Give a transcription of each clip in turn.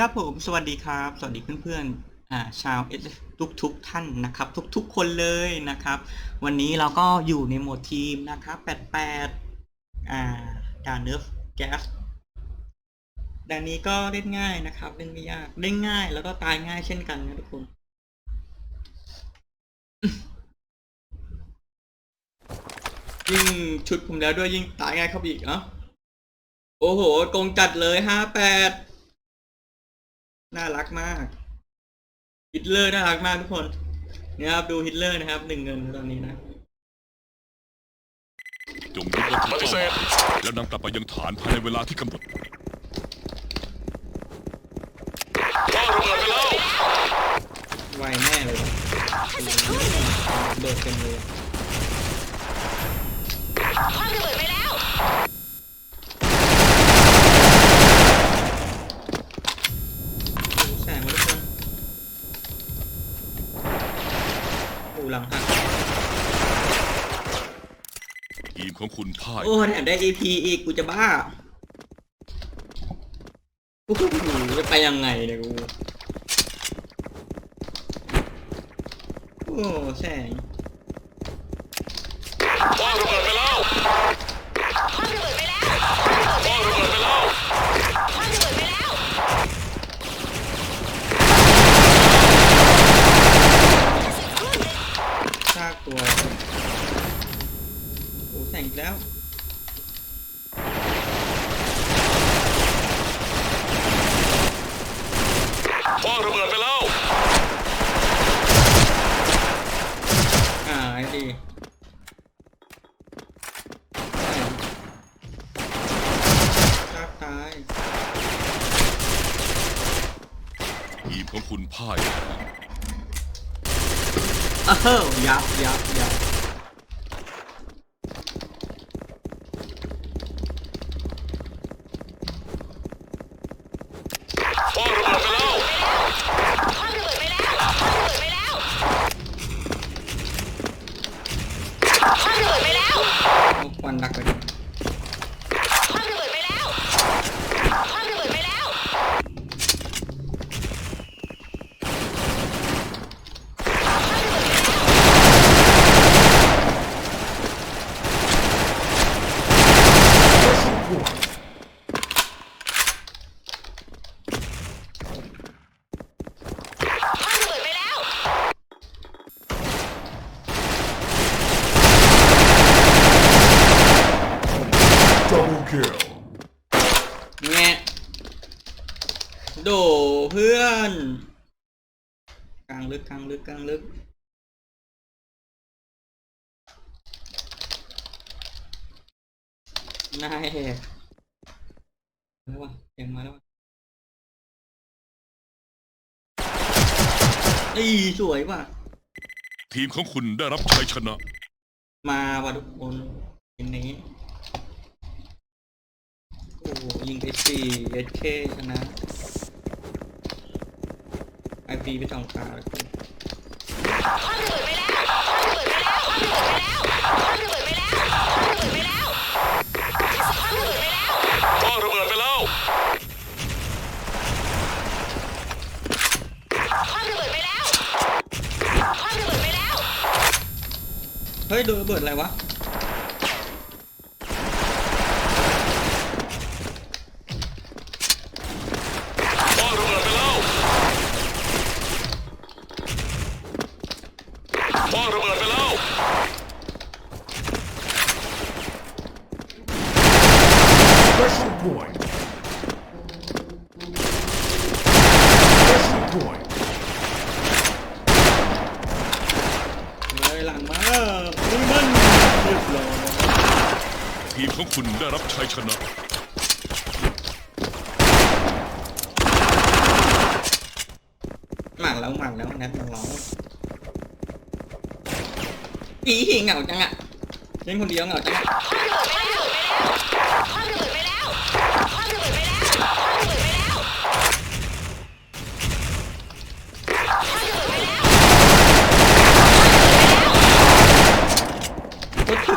ครับผม สวัสดีครับ สวัสดีเพื่อนๆอ่าชาวเอสทุกทุกๆท่านนะครับ ทุกๆคนเลยนะครับ วันนี้เราก็อยู่ในโหมดทีมนะครับ 88อ่าดาเนิร์ฟแก๊สด่านนี้ก็เล่นง่ายนะครับเล่นไม่ยากเล่นง่าย แล้วก็ตายง่ายเช่นกันนะทุกคนยิ่งชุดผมแล้วด้วยยิ่งตายง่ายเข้าไปอีกเอ้าโอ้โหกงจัดเลยห้าแปด น่ารักมากฮิตเลอร์น่ารักมากทุกคนเนี่ยครับดูฮิตเลอร์นะครับหนึ่งเงินตอนนี้นะจงยึดวัตถุเป้าหมายแล้วนำกลับไปยังฐานภายในเวลาที่กำหนดไวแน่เลยเดินเต็มเลยคว้างระเบิดไปแล้ว ดูแสงมาทุกคนโอ้ หลังหักทีมของคุณพ่าย โอ้แถมได้ EP อีกกูจะบ้าโอ้โหจะไปยังไงเนี่ยกู โอ้แสง คว้างระเบิดไปแล้วคว้างระเบิดไปแล้วคว้างระเบิดไปแล้วคว้างระเบิดไปแล้ว ซากตัวโอ้แสงอีกแล้ว คว้างระเบิดไปแล้ว อ่าไอ้ดีซากตาย ทีมของคุณพ่าย อ้าว ยับยับยับ คว้างระเบิดไปแล้วคว้างระเบิดไปแล้วคว้างระเบิดไปแล้วคว้างระเบิดไปแล้ว เอาควันดักไปดิ คว้างระเบิดไปแล้วคว้างระเบิดไปแล้ว คว้างระเบิดไปแล้ว Double kill. แงะโดเพื่อน กลางลึกกลางลึกกลางลึก นายแล้ววะเสียงมาแล้ววะอีสวยว่ะ ทีมของคุณได้รับชัยชนะ มาว่ะทุกคนทีนี้โ้ยิงไปสี่เอชเคชนะไอพีไปสองตาแล้วคว่ข้วคเบิดไปแล้วคว่ำเบิดไปแล้วคว่ำเบิดไปแล้วคว่ำเบิดไปแล้วคว่ำเบิดไปแล้วพ่อรเบิดไปแล้วคว่ำเปิดไปแล้ว เฮ้ยโดนระเบิดอะไรวะ Special point. Special point. เลยหลังมาอุ้ยมันเรียบร้อยทีมของคุณได้รับชัยชนะ หมักแล้วหมักแล้วแนทมันร้องอีเหงาจังอะเล่นคนเดียวเหงาจังอะคว้างระเบิดไปแล้วคว้างระเบิดไปแล้วคว้างระเบิดไปแล้วคว้างระเบิดไปแล้วคว้างระเบิดไปแล้ว โคตรถึก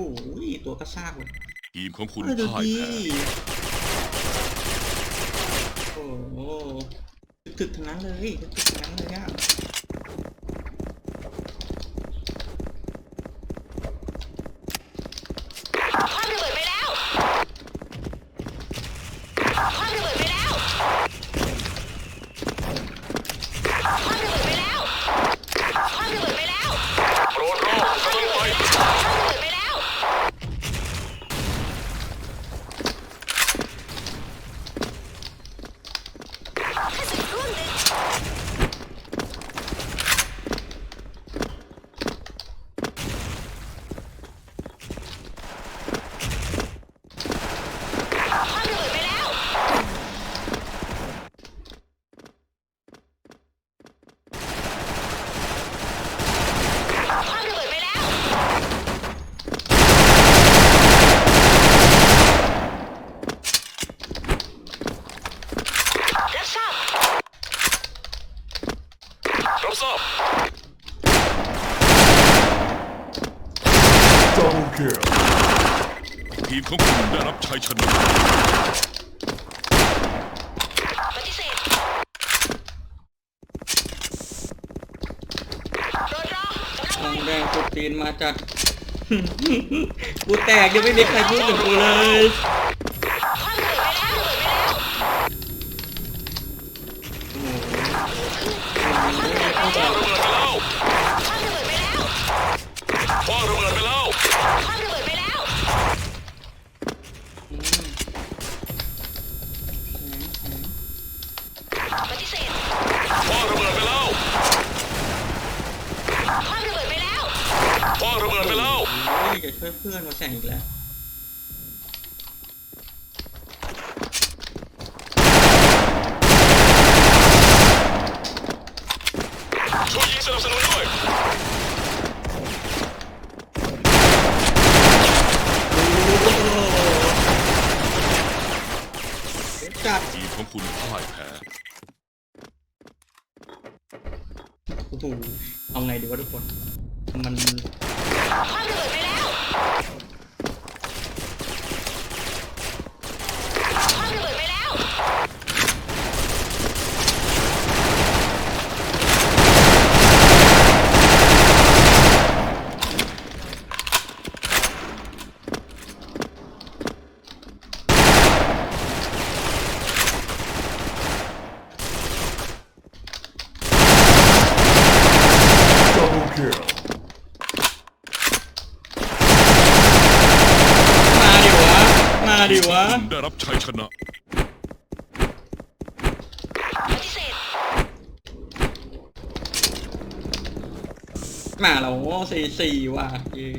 โอ้ยตัวกระซากเลยทีมของคุณเออดูพ่ายดีแพ้โอ้โหถึกๆทั้งนั้นเลยถึกๆทั้งนั้นเลยอะ คว้างระเบิดไปแล้วคว้างระเบิดไปแล้วคว้างระเบิดไปแล้วคว้างระเบิดไปแล้ว โปรดรอกำลังไป คว้างระเบิดไปแล้ว แค่สักครู่หนึ่งคว้างระเบิดไปแล้ว คว้างระเบิดไปแล้ว รับทราบ รับทราบ Double kill. ทีมของคุณได้รับชัยชนะปฏิเสธโดนรอกำลังทองไปแดงตุดตีนมาจัด กูแตกยังไม่มีใครพูดถึงกูเลย วยเพื่อนมาแข่งอีกแล้วช่วยยิงสนับสนุนด้วยจัดทีมของคุณพ่ายแพ้โอ้โหเอาไงดีวะทุกคน มัน คว้างระเบิดไปแล้วคว้างระเบิดไปแล้ว Double kill. มา ดิวะมาดิวะคุณได้รับชัยชนะ ปฏิเสธมาแล้วสี่สี่ว่ะเย้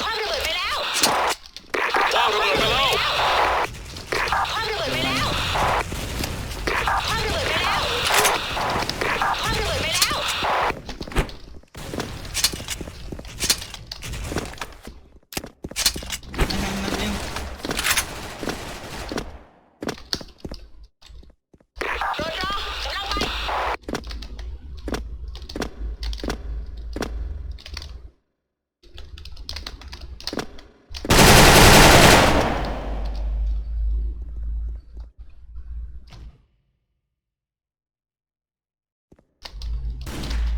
คว้างระเบิดไปแล้ว คว้างระเบิดไปแล้ว คว้างระเบิดไปแล้วคว้างระเบิดไปแล้วคว้างระเบิดไปแล้ว นั่งนั่งนั่ง โดนรอกำลังไป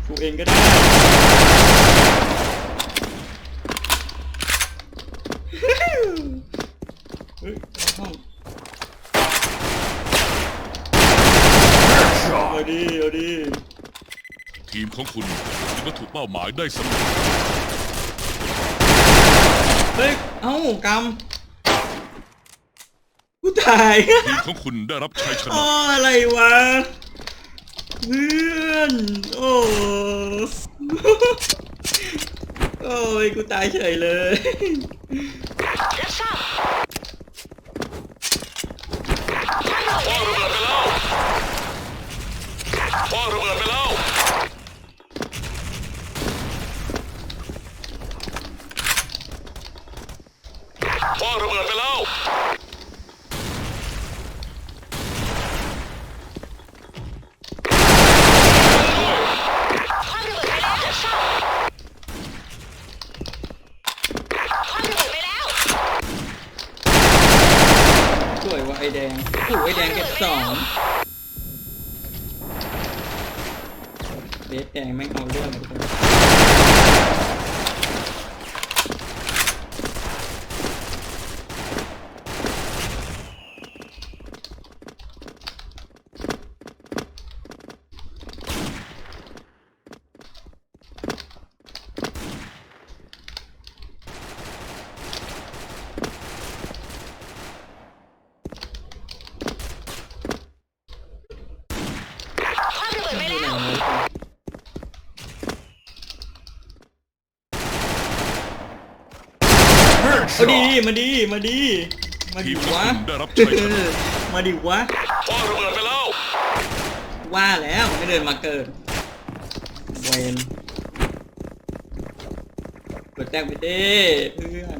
กู เองก็ได้ เฮ้ยห้องเอาดีเอาดีทีมของคุณยิงวัตถุเป้าหมายได้สำเร็จเฮ้ย เอ้ากำกูตาย ทีมของคุณได้รับชัยชโอ้นะอะไรวะ เพื่อนโอ้โอ้ยกูตายเฉยเลย gaming. เอาดีมาดีมาดี มาดีวะมาดีวะพอระเบิดไปแล้วว่าแล้วไม่เดินมาเกินเวนกดแจ้งไปเด้เพื่อน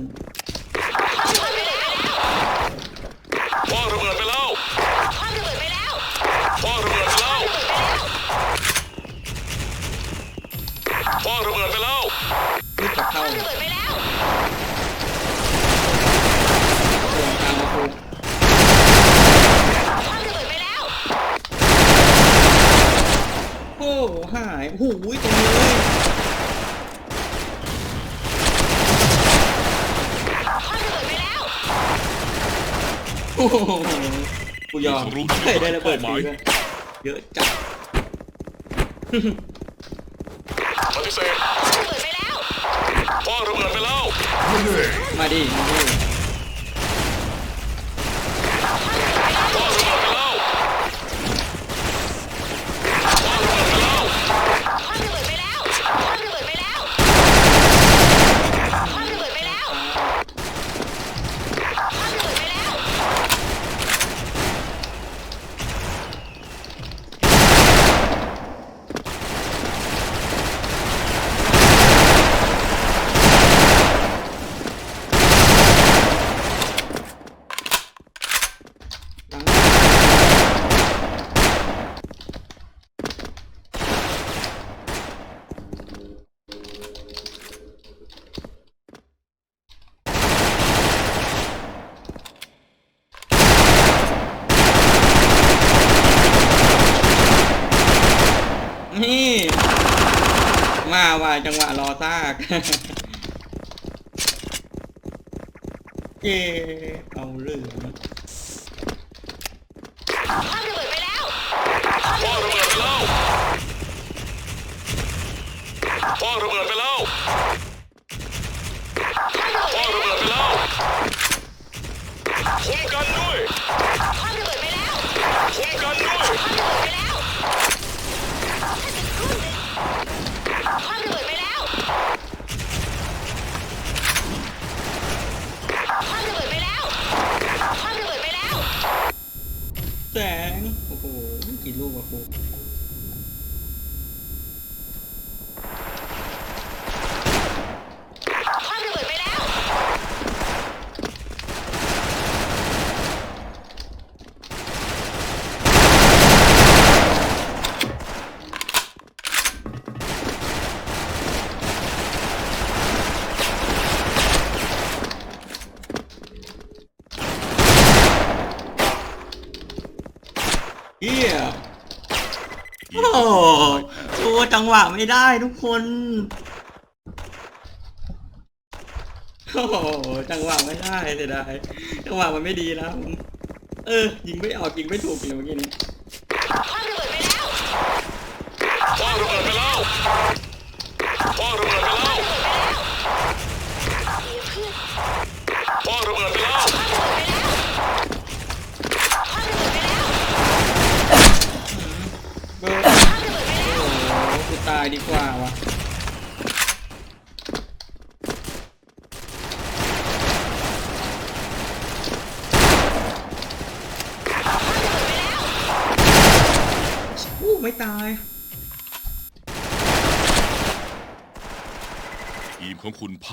กูยอมเฮ้ยได้ระเบิดปีด้วยเยอะจัดปฏิเสธเปิดไปแล้วพ่อระเบิดไปแล้วมาดิมาดิ จังหวะรอซาก เย้ หวะไม่ได้ทุกคนโอ้โหจังหวะไม่ได้เสียดายจังหวะมันไม่ดีแล้ว เออยิงไม่ออกยิงไม่ถูกเลยเมื่อกี้นี้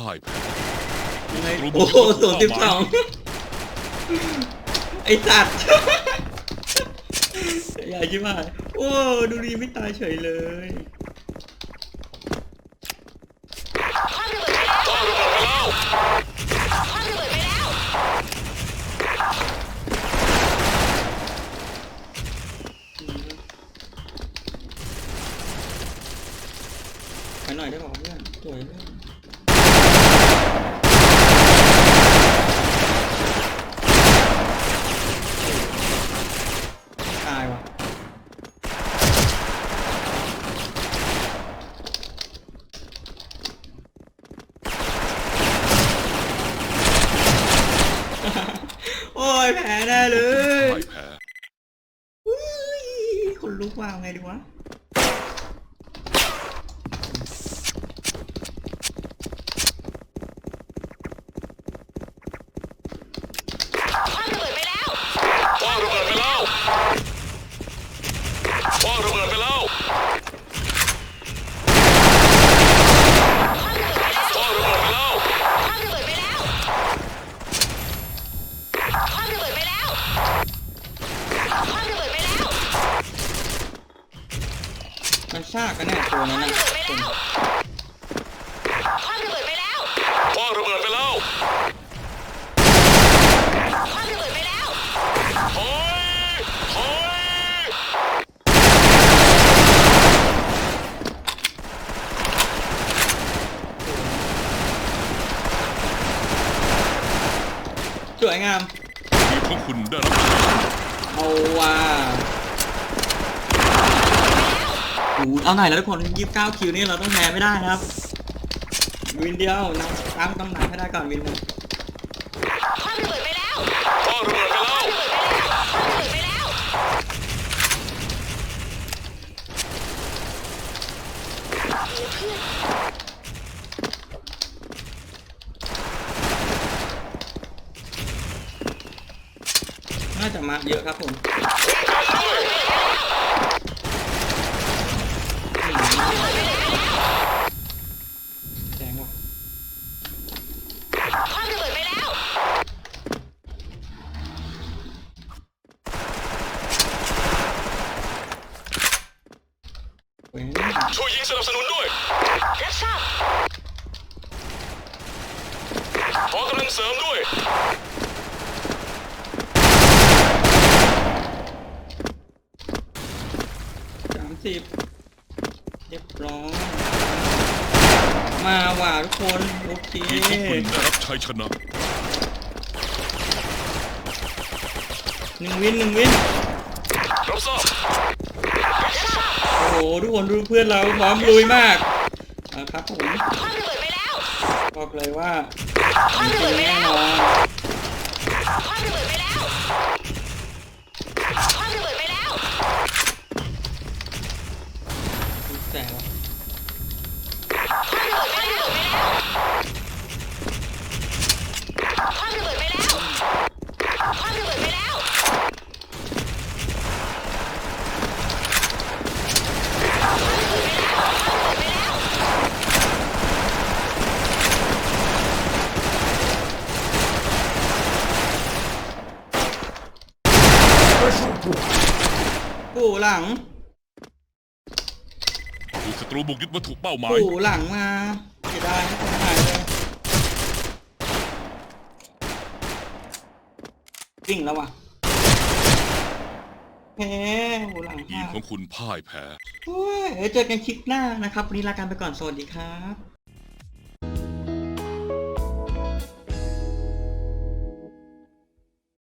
พ่ายแพ้ยังไง โอ้โหศูนย์สิบสองไอสัตว์ อย่าชิบหายโอ้ ดูดีไม่ตายเฉยเลย ตายว่ะโอ้ยแพ้แน่เลยพ่ายแพ้อุ๊ยคนลุกว่าไงดีวะ คว้างระเบิดไปแล้ว คว้างระเบิดไปแล้วคว้างระเบิดไปแล้ว คว้างระเบิดไปแล้ว คว้างระเบิดไปแล้ว คว้างระเบิดไปแล้วคว้างระเบิดไปแล้วคว้างระเบิดไปแล้ว มันซากกันแน่ตัวนั้น คว้าง นะ ระเบิดไปแล้วคว้างระเบิดไปแล้ว คว้างระเบิดไปแล้ว คว้างระเบิดไปแล้ว ถอยถอย ส วยงามทีมของคุณได้รับชัยชนะเอาว่ะโอ้โหเอาหน่อยแล้วทุกคน29คิวนี่เราต้องแพ้ไม่ได้นะครับ วินเดียวนะตามตำหนักให้ได้ก่อนวินหนึ่ง คว้างระเบิดไปแล้ว คว้างระเบิดไปแล้ว คว้างระเบิดไปแล้วคว้างระเบิดไปแล้วเหลือเพื่อน น่าจะ มาเยอะครับผมแจ้งว่ะ คว้างระเบิดไปแล้ว เว้ย ช่วยยิงสนับสนุนด้วย รับทราบ ขอกำลังเสริมด้วย สามสิบเรียบร้อยมาว่ะทุกคนโอเคทีมของคุณได้รับชัยชนะ หนึ่งวินหนึ่งวินรับทราบรับทราบโอ้โหทุกคนดูเพื่อนเราพร้อมลุยมากอะครับผมคว้างระเบิดไปแล้วบอกเลยว่าคว้างระจริเบิงดไปแน่แล้วนอนคว้างระเบิดไปแล้วคว้างระเบิดไปแล้ว แต่ว่า คว้างระเบิดไปแล้วคว้างระเบิดไปแล้วคว้างระเบิดไปแล้ว Special point. ปู่ หลังถูกศัตรูบุกยึดวัตถุเป้าหมาย ปู่หลังมาเสียดายนะคนหายเลยวิ่งแล้วว่ะแพ้ปู่หลังทีมามกของคุณพ่ายแพ้ โอ้ยเดี๋ยวเจอกันคลิปหน้านะครับ วันนี้ลากันไปก่อนสวัสดีครับ